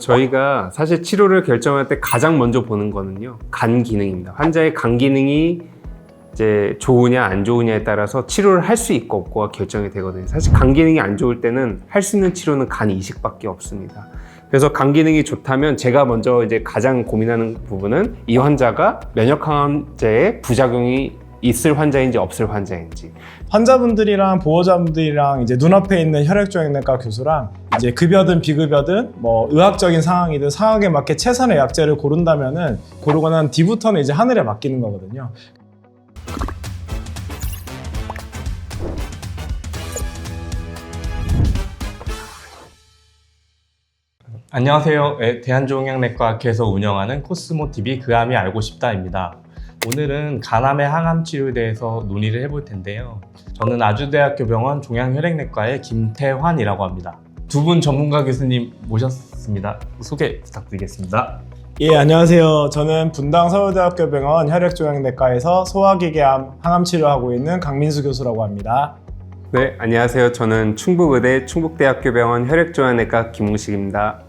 저희가 사실 치료를 결정할 때 가장 먼저 보는 거는요 간 기능입니다. 환자의 간 기능이 이제 좋으냐 안 좋으냐에 따라서 치료를 할 수 있고 없고가 결정이 되거든요. 사실 간 기능이 안 좋을 때는 할 수 있는 치료는 간 이식밖에 없습니다. 그래서 간 기능이 좋다면 제가 먼저 이제 가장 고민하는 부분은 이 환자가 면역 항암제의 부작용이 있을 환자인지 없을 환자인지 환자분들이랑 보호자분들이랑 이제 눈앞에 있는 혈액종양내과 교수랑 이제 급여든 비급여든 뭐 의학적인 상황이든 상황에 맞게 최선의 약제를 고른다면은 고르고 난 뒤부터는 이제 하늘에 맡기는 거거든요. 안녕하세요. 네, 대한종양내과 학회에서 운영하는 코스모TV 그암이 알고 싶다입니다. 오늘은 간암의 항암 치료에 대해서 논의를 해볼 텐데요. 저는 아주대학교 병원 종양혈액내과의 김태환이라고 합니다. 두 분 전문가 교수님 모셨습니다. 소개 부탁드리겠습니다. 예, 안녕하세요. 저는 분당 서울대학교 병원 혈액종양내과에서 소화기계암 항암 치료하고 있는 강민수 교수라고 합니다. 네 안녕하세요. 저는 충북의대 충북대학교 병원 혈액종양내과 김웅식입니다.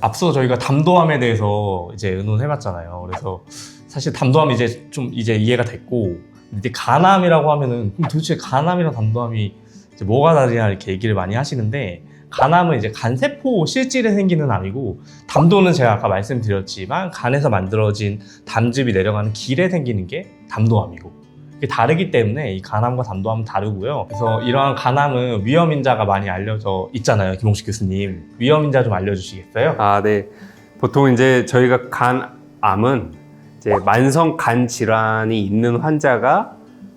앞서 저희가 담도암에 대해서 이제 의논해봤잖아요. 그래서 사실 담도암이 이제 좀 이제 이해가 됐고 이제 간암이라고 하면은 도대체 간암이랑 담도암이 이제 뭐가 다르냐 이렇게 얘기를 많이 하시는데 간암은 이제 간세포 실질에 생기는 암이고 담도는 제가 아까 말씀드렸지만 간에서 만들어진 담즙이 내려가는 길에 생기는 게 담도암이고 다르기 때문에 이 간암과 담도암은 다르고요. 그래서 이러한 간암은 위험 인자가 많이 알려져 있잖아요, 김홍식 교수님. 위험 인자 좀 알려주시겠어요? 아, 네. 보통 이제 저희가 간암은 이제 만성 간 질환이 있는 환자가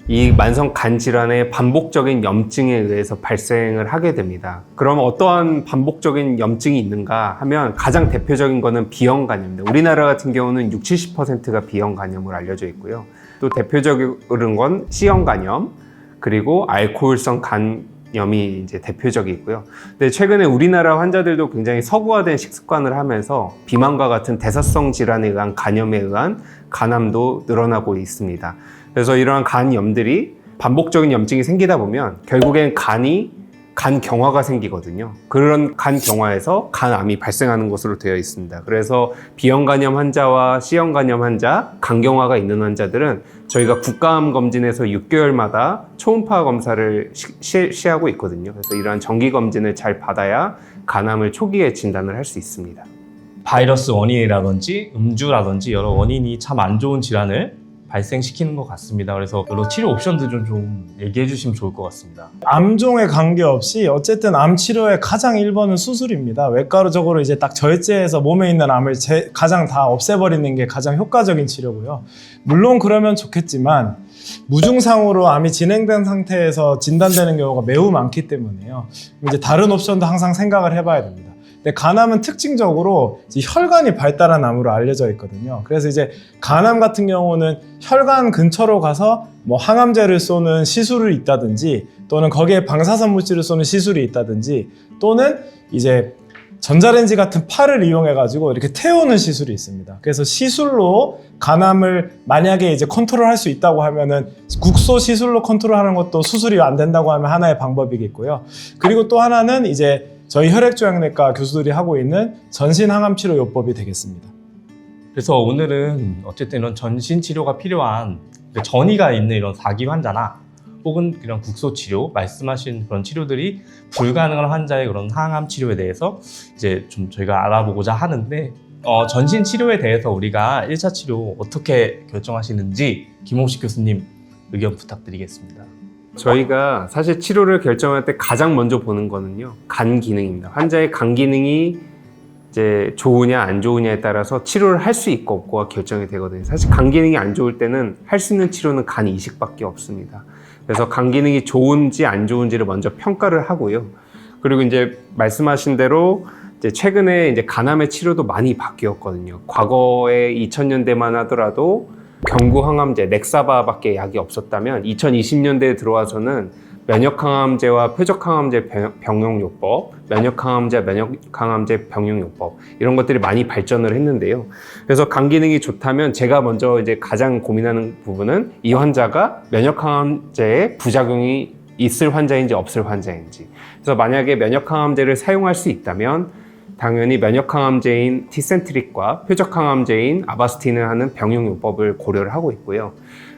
이 만성 간 질환의 반복적인 염증에 의해서 발생을 하게 됩니다. 그럼 어떠한 반복적인 염증이 있는가 하면 가장 대표적인 거는 비형 간염입니다. 우리나라 같은 경우는 60, 70%가 비형 간염으로 알려져 있고요. 또 대표적인 건 C형 간염, 그리고 알코올성 간염이 이제 대표적이고요. 근데 최근에 우리나라 환자들도 굉장히 서구화된 식습관을 하면서 비만과 같은 대사성 질환에 의한 간염에 의한 간암도 늘어나고 있습니다. 그래서 이러한 간 염들이 반복적인 염증이 생기다 보면 결국엔 간이 간 경화가 생기거든요. 그런 간 경화에서 간암이 발생하는 것으로 되어 있습니다. 그래서 B형 간염 환자와 C형 간염 환자, 간 경화가 있는 환자들은 저희가 국가암 검진에서 6개월마다 초음파 검사를 시, 시, 시하고 있거든요. 그래서 이러한 정기 검진을 잘 받아야 간암을 초기에 진단을 할 수 있습니다. 바이러스 원인이라든지 음주라든지 여러 원인이 참 안 좋은 질환을 발생시키는 것 같습니다. 그래서 여러 치료 옵션들 좀, 좀 얘기해 주시면 좋을 것 같습니다. 암종에 관계없이 어쨌든 암 치료의 가장 1번은 수술입니다. 외과적으로 이제 딱 절제해서 몸에 있는 암을 제- 가장 다 없애버리는 게 가장 효과적인 치료고요. 물론 그러면 좋겠지만 무증상으로 암이 진행된 상태에서 진단되는 경우가 매우 많기 때문에요. 이제 다른 옵션도 항상 생각을 해봐야 됩니다. 근데 간암은 특징적으로 혈관이 발달한 암으로 알려져 있거든요. 그래서 이제 간암 같은 경우는 혈관 근처로 가서 뭐 항암제를 쏘는 시술이 있다든지 또는 거기에 방사선 물질을 쏘는 시술이 있다든지 또는 이제 전자레인지 같은 팔을 이용해 가지고 이렇게 태우는 시술이 있습니다. 그래서 시술로 간암을 만약에 이제 컨트롤할 수 있다고 하면은 국소 시술로 컨트롤하는 것도 수술이 안 된다고 하면 하나의 방법이겠고요. 그리고 또 하나는 이제 저희 혈액종양내과 교수들이 하고 있는 전신 항암 치료 요법이 되겠습니다. 그래서 오늘은 어쨌든 이런 전신 치료가 필요한 그 전이가 있는 이런 사기 환자나 혹은 이런 국소 치료 말씀하신 그런 치료들이 불가능한 환자의 그런 항암 치료에 대해서 이제 좀 저희가 알아보고자 하는데 어, 전신 치료에 대해서 우리가 1차 치료 어떻게 결정하시는지 김홍식 교수님 의견 부탁드리겠습니다. 저희가 사실 치료를 결정할 때 가장 먼저 보는 거는요 간 기능입니다. 환자의 간 기능이 이제 좋으냐 안 좋으냐에 따라서 치료를 할 수 있고 없고가 결정이 되거든요. 사실 간 기능이 안 좋을 때는 할 수 있는 치료는 간 이식밖에 없습니다. 그래서 간 기능이 좋은지 안 좋은지를 먼저 평가를 하고요. 그리고 이제 말씀하신 대로 이제 최근에 이제 간암의 치료도 많이 바뀌었거든요. 과거에 2000년대만 하더라도 경구 항암제 넥사바밖에 약이 없었다면 2020년대에 들어와서는 면역 항암제와 표적 항암제 병- 병용요법, 면역 항암제, 면역 항암제 병용요법 이런 것들이 많이 발전을 했는데요. 그래서 간 기능이 좋다면 제가 먼저 이제 가장 고민하는 부분은 이 환자가 면역 항암제의 부작용이 있을 환자인지 없을 환자인지. 그래서 만약에 면역 항암제를 사용할 수 있다면 당연히 면역항암제인 티센트릭과 표적항암제인 아바스틴을 하는 병용요법을 고려를 하고 있고요.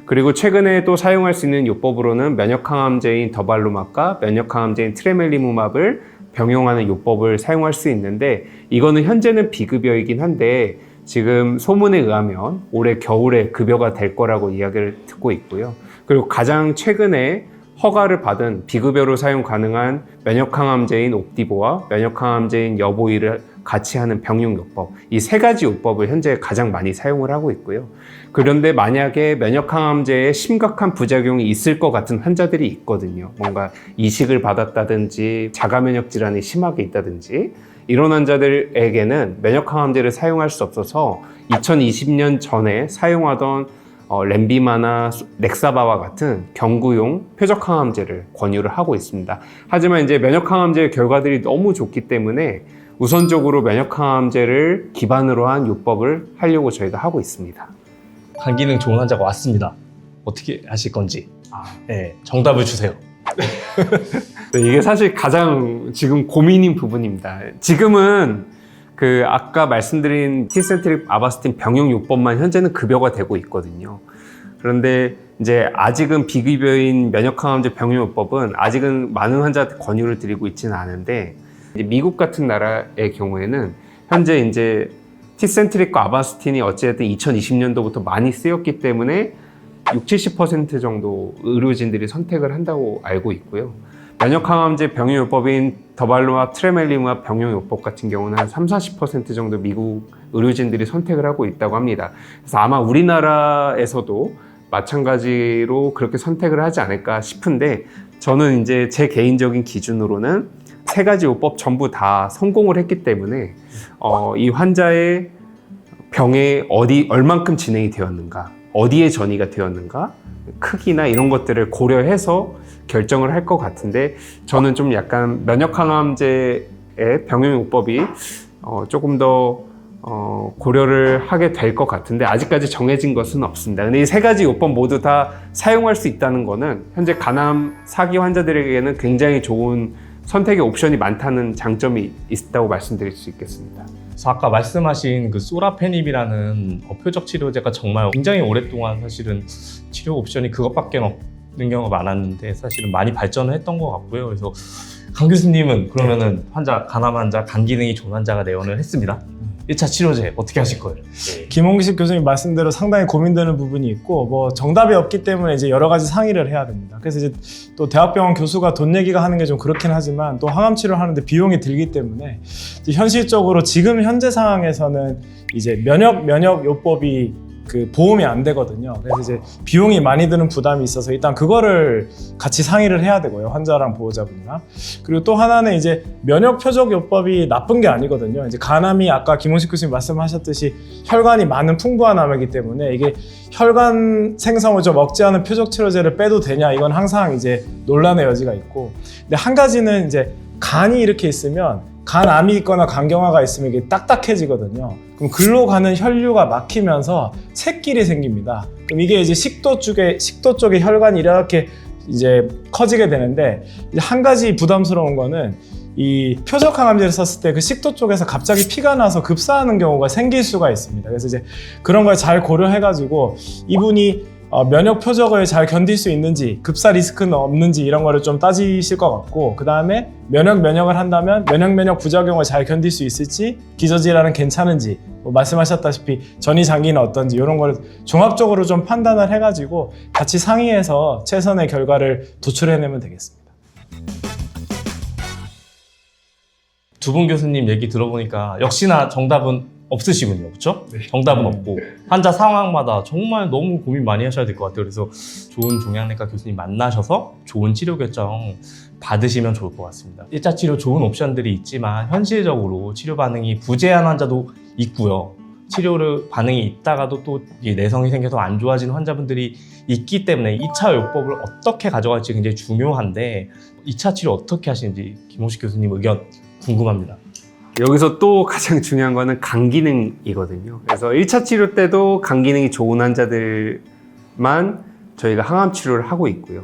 그리고 최근에 또 사용할 수 있는 요법으로는 면역항암제인 더발루맙과 면역항암제인 트레멜리무맙을 병용하는 요법을 사용할 수 있는데 이거는 현재는 비급여이긴 한데 지금 소문에 의하면 올해 겨울에 급여가 될 거라고 이야기를 듣고 있고요. 그리고 가장 최근에 허가를 받은 비급여로 사용 가능한 면역항암제인 옵디보와 면역항암제인 여보이를 같이 하는 병용요법 이 세 가지 요법을 현재 가장 많이 사용을 하고 있고요. 그런데 만약에 면역항암제에 심각한 부작용이 있을 것 같은 환자들이 있거든요. 뭔가 이식을 받았다든지 자가면역 질환이 심하게 있다든지 이런 환자들에게는 면역항암제를 사용할 수 없어서 2020년 전에 사용하던 어, 렘비마나 수- 렉사바와 같은 경구용 표적 항암제를 권유를 하고 있습니다. 하지만 이제 면역 항암제 결과들이 너무 좋기 때문에 우선적으로 면역 항암제를 기반으로 한 요법을 하려고 저희가 하고 있습니다. 간 기능 좋은 환자가 왔습니다. 어떻게 하실 건지 네, 정답을 주세요. 네, 이게 사실 가장 지금 고민인 부분입니다. 지금은 그 아까 말씀드린 티센트릭 아바스틴 병용 요법만 현재는 급여가 되고 있거든요. 그런데 이제 아직은 비급여인 면역항암제 병용 요법은 아직은 많은 환자한테 권유를 드리고 있지는 않은데 미국 같은 나라의 경우에는 현재 이제 티센트릭과 아바스틴이 어찌됐든 2020년도부터 많이 쓰였기 때문에 60, 70% 정도 의료진들이 선택을 한다고 알고 있고요. 면역항암제 병용요법인 더발루와 트레멜리무와 병용요법 같은 경우는 한 3, 40% 정도 미국 의료진들이 선택을 하고 있다고 합니다. 그래서 아마 우리나라에서도 마찬가지로 그렇게 선택을 하지 않을까 싶은데 저는 이제 제 개인적인 기준으로는 세 가지 요법 전부 다 성공을 했기 때문에 어, 이 환자의 병에 어디 얼만큼 진행이 되었는가, 어디에 전이가 되었는가, 크기나 이런 것들을 고려해서 결정을 할 것 같은데 저는 좀 약간 면역항암제의 병용요법이 어, 조금 더 어, 고려를 하게 될 것 같은데 아직까지 정해진 것은 없습니다. 근데 이 세 가지 요법 모두 다 사용할 수 있다는 거는 현재 간암 사기 환자들에게는 굉장히 좋은 선택의 옵션이 많다는 장점이 있다고 말씀드릴 수 있겠습니다. 아까 말씀하신 그 소라페닙이라는 어, 표적 치료제가 정말 굉장히 오랫동안 사실은 치료 옵션이 그것밖에 없 는 경우가 많았는데 사실은 많이 발전을 했던 것 같고요. 그래서 강 교수님은 그러면은 환자 간암 환자 간 기능이 좋은 환자가 내원을 했습니다. 1차 치료제 어떻게 하실 거예요? 김홍식 교수님 말씀대로 상당히 고민되는 부분이 있고 뭐 정답이 없기 때문에 이제 여러 가지 상의를 해야 됩니다. 그래서 이제 또 대학병원 교수가 돈 얘기가 하는 게 좀 그렇긴 하지만 또 항암 치료를 하는데 비용이 들기 때문에 현실적으로 지금 현재 상황에서는 이제 면역 면역 요법이 그 보험이 안 되거든요. 그래서 이제 비용이 많이 드는 부담이 있어서 일단 그거를 같이 상의를 해야 되고요. 환자랑 보호자분이랑. 그리고 또 하나는 이제 면역 표적 요법이 나쁜 게 아니거든요. 이제 간암이 아까 김원식 교수님 말씀하셨듯이 혈관이 많은 풍부한 암이기 때문에 이게 혈관 생성을 좀 억제하는 표적 치료제를 빼도 되냐 이건 항상 이제 논란의 여지가 있고 근데 한 가지는 이제 간이 이렇게 있으면 간암이 있거나 간경화가 있으면 이게 딱딱해지거든요. 그럼 글로 가는 혈류가 막히면서 쇳길이 생깁니다. 그럼 이게 이제 식도 쪽에 식도 쪽에 혈관이 이렇게 이제 커지게 되는데 이제 한 가지 부담스러운 거는 이 표적 항암제를 썼을 때 그 식도 쪽에서 갑자기 피가 나서 급사하는 경우가 생길 수가 있습니다. 그래서 이제 그런 걸 잘 고려해가지고 이분이 어, 면역 표적을 잘 견딜 수 있는지 급사 리스크는 없는지 이런 거를 좀 따지실 것 같고 그 다음에 면역 면역을 한다면 면역 면역 부작용을 잘 견딜 수 있을지 기저질환은 괜찮은지 뭐 말씀하셨다시피 전이 장기는 어떤지 이런 거를 종합적으로 좀 판단을 해가지고 같이 상의해서 최선의 결과를 도출해내면 되겠습니다. 두 분 교수님 얘기 들어보니까 역시나 정답은 없으시군요. 그렇죠? 정답은 없고 환자 상황마다 정말 너무 고민 많이 하셔야 될 것 같아요. 그래서 좋은 종양내과 교수님 만나셔서 좋은 치료 결정 받으시면 좋을 것 같습니다. 1차 치료 좋은 옵션들이 있지만 현실적으로 치료 반응이 부재한 환자도 있고요. 치료를 반응이 있다가도 또 내성이 생겨서 안 좋아지는 환자분들이 있기 때문에 2차 요법을 어떻게 가져갈지 굉장히 중요한데 2차 치료 어떻게 하시는지 김호식 교수님 의견 궁금합니다. 여기서 또 가장 중요한 거는 간 기능이거든요. 그래서 1차 치료 때도 간 기능이 좋은 환자들만 저희가 항암 치료를 하고 있고요.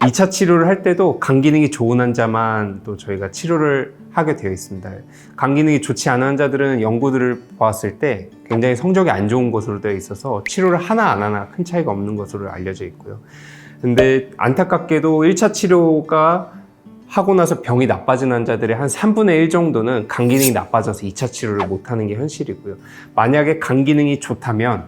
2차 치료를 할 때도 간 기능이 좋은 환자만 또 저희가 치료를 하게 되어 있습니다. 간 기능이 좋지 않은 환자들은 연구들을 보았을 때 굉장히 성적이 안 좋은 것으로 되어 있어서 치료를 하나 안 하나 큰 차이가 없는 것으로 알려져 있고요. 근데 안타깝게도 1차 치료가 하고 나서 병이 나빠진 환자들의 한 3분의 1 정도는 간 기능이 나빠져서 2차 치료를 못 하는 게 현실이고요. 만약에 간 기능이 좋다면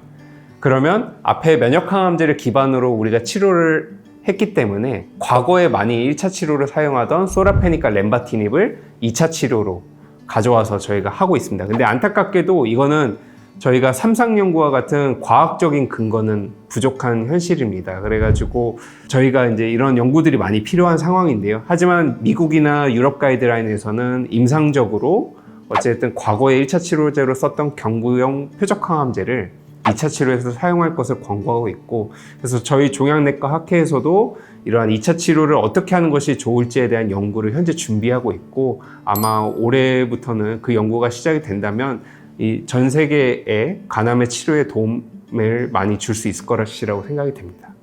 그러면 앞에 면역 항암제를 기반으로 우리가 치료를 했기 때문에 과거에 많이 1차 치료를 사용하던 소라페니까 렘바티닙을 2차 치료로 가져와서 저희가 하고 있습니다. 근데 안타깝게도 이거는 저희가 삼상 연구와 같은 과학적인 근거는 부족한 현실입니다. 그래가지고 저희가 이제 이런 연구들이 많이 필요한 상황인데요. 하지만 미국이나 유럽 가이드라인에서는 임상적으로 어쨌든 과거에 1차 치료제로 썼던 경구용 표적항암제를 2차 치료에서 사용할 것을 권고하고 있고 그래서 저희 종양내과 학회에서도 이러한 2차 치료를 어떻게 하는 것이 좋을지에 대한 연구를 현재 준비하고 있고 아마 올해부터는 그 연구가 시작이 된다면 이 전 세계의 간암의 치료에 도움을 많이 줄 수 있을 것이라고 생각이 됩니다.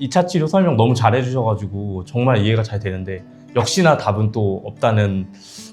2차 치료 설명 너무 잘해 주셔가지고 정말 이해가 잘 되는데 역시나 답은 또 없다는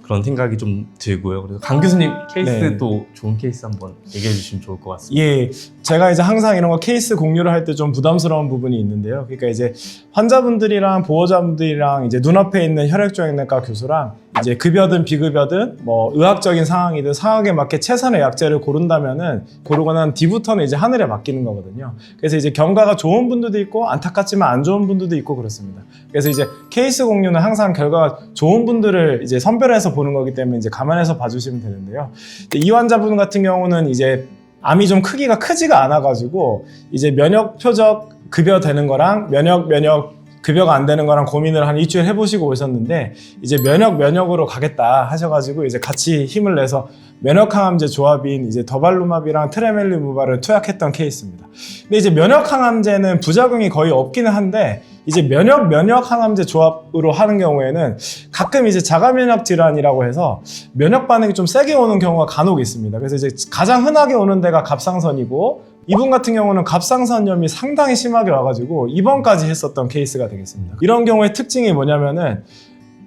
그런 생각이 좀 들고요. 그래서 강 교수님 케이스 네. 또 좋은 케이스 한번 얘기해 주시면 좋을 것 같습니다. 예, 제가 이제 항상 이런 거 케이스 공유를 할 때 좀 부담스러운 부분이 있는데요. 그러니까 이제 환자분들이랑 보호자분들이랑 이제 눈앞에 있는 혈액종양내과 교수랑 이제 급여든 비급여든 뭐 의학적인 상황이든 상황에 맞게 최선의 약제를 고른다면은 고르고 난 뒤부터는 이제 하늘에 맡기는 거거든요. 그래서 이제 경과가 좋은 분들도 있고 안타깝지만 안 좋은 분들도 있고 그렇습니다. 그래서 이제 케이스 공유는 항상 결과가 좋은 분들을 이제 선별해서 보는 거기 때문에 이제 감안해서 봐주시면 되는데요. 이 환자분 같은 경우는 이제 암이 좀 크기가 크지가 않아가지고 이제 면역 표적 급여 되는 거랑 면역 면역 급여가 안 되는 거랑 고민을 한 일주일 해보시고 오셨는데 이제 면역 면역으로 가겠다 하셔가지고 이제 같이 힘을 내서 면역 항암제 조합인 이제 더발루맙이랑 트레멜리무바를 투약했던 케이스입니다. 근데 이제 면역 항암제는 부작용이 거의 없기는 한데 이제 면역 면역 항암제 조합으로 하는 경우에는 가끔 이제 자가 면역 질환이라고 해서 면역 반응이 좀 세게 오는 경우가 간혹 있습니다. 그래서 이제 가장 흔하게 오는 데가 갑상선이고 이분 같은 경우는 갑상선염이 상당히 심하게 와가지고 입원까지 했었던 케이스가 되겠습니다. 이런 경우의 특징이 뭐냐면은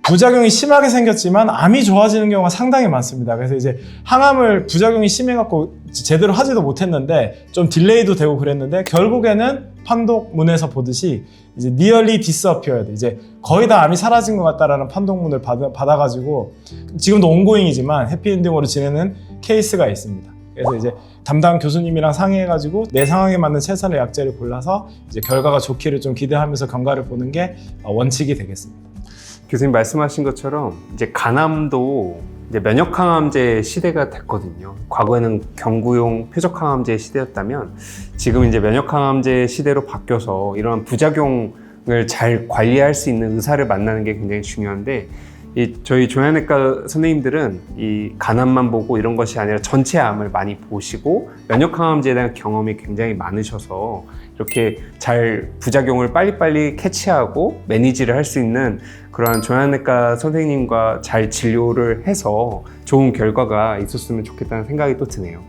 부작용이 심하게 생겼지만 암이 좋아지는 경우가 상당히 많습니다. 그래서 이제 항암을 부작용이 심해갖고 제대로 하지도 못했는데 좀 딜레이도 되고 그랬는데 결국에는 판독문에서 보듯이 이제 니얼리 디스어피어드 이제 거의 다 암이 사라진 것 같다라는 판독문을 받아, 받아가지고 지금도 온고잉이지만 해피엔딩으로 지내는 케이스가 있습니다. 그래서 이제 담당 교수님이랑 상의해가지고 내 상황에 맞는 최선의 약제를 골라서 이제 결과가 좋기를 좀 기대하면서 경과를 보는 게 어, 원칙이 되겠습니다. 교수님 말씀하신 것처럼 이제 간암도 이제 면역 항암제 시대가 됐거든요. 과거에는 경구용 표적 항암제 시대였다면 지금 이제 면역 항암제 시대로 바뀌어서 이런 부작용 을 잘 관리할 수 있는 의사를 만나는 게 굉장히 중요한데 이 저희 종양내과 선생님들은 이 간암만 보고 이런 것이 아니라 전체 암을 많이 보시고 면역항암제에 대한 경험이 굉장히 많으셔서 이렇게 잘 부작용을 빨리빨리 캐치하고 매니지를 할 수 있는 그러한 종양내과 선생님과 잘 진료를 해서 좋은 결과가 있었으면 좋겠다는 생각이 또 드네요.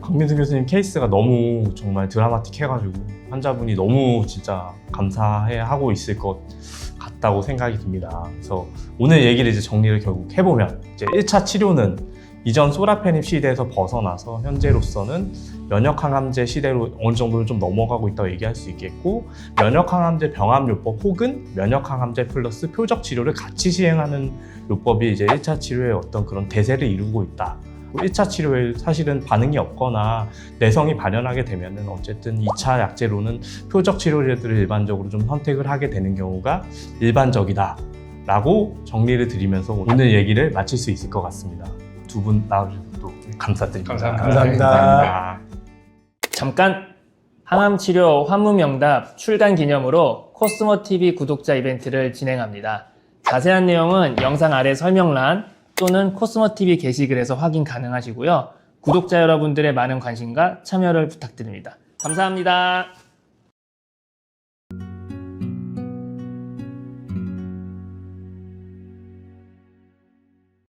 강민수 교수님 케이스가 너무 정말 드라마틱해가지고 환자분이 너무 진짜 감사해 하고 있을 것 같다고 생각이 듭니다. 그래서 오늘 얘기를 이제 정리를 결국 해보면 이제 1차 치료는 이전 소라페닙 시대에서 벗어나서 현재로서는 면역항암제 시대로 어느 정도는 좀 넘어가고 있다고 얘기할 수 있겠고 면역항암제 병합요법 혹은 면역항암제 플러스 표적 치료를 같이 시행하는 요법이 이제 1차 치료의 어떤 그런 대세를 이루고 있다. 1차 치료에 사실은 반응이 없거나 내성이 발현하게 되면은 어쨌든 2차 약제로는 표적 치료제들을 일반적으로 좀 선택을 하게 되는 경우가 일반적이다. 라고 정리를 드리면서 오늘 얘기를 마칠 수 있을 것 같습니다. 두 분 나와주셔서 또 감사드립니다. 감사합니다. 감사합니다. 잠깐 항암 치료 환무 명답 출간 기념으로 코스모 TV 구독자 이벤트를 진행합니다. 자세한 내용은 영상 아래 설명란 또는 코스모 TV 게시글에서 확인 가능하시고요. 구독자 여러분들의 많은 관심과 참여를 부탁드립니다. 감사합니다.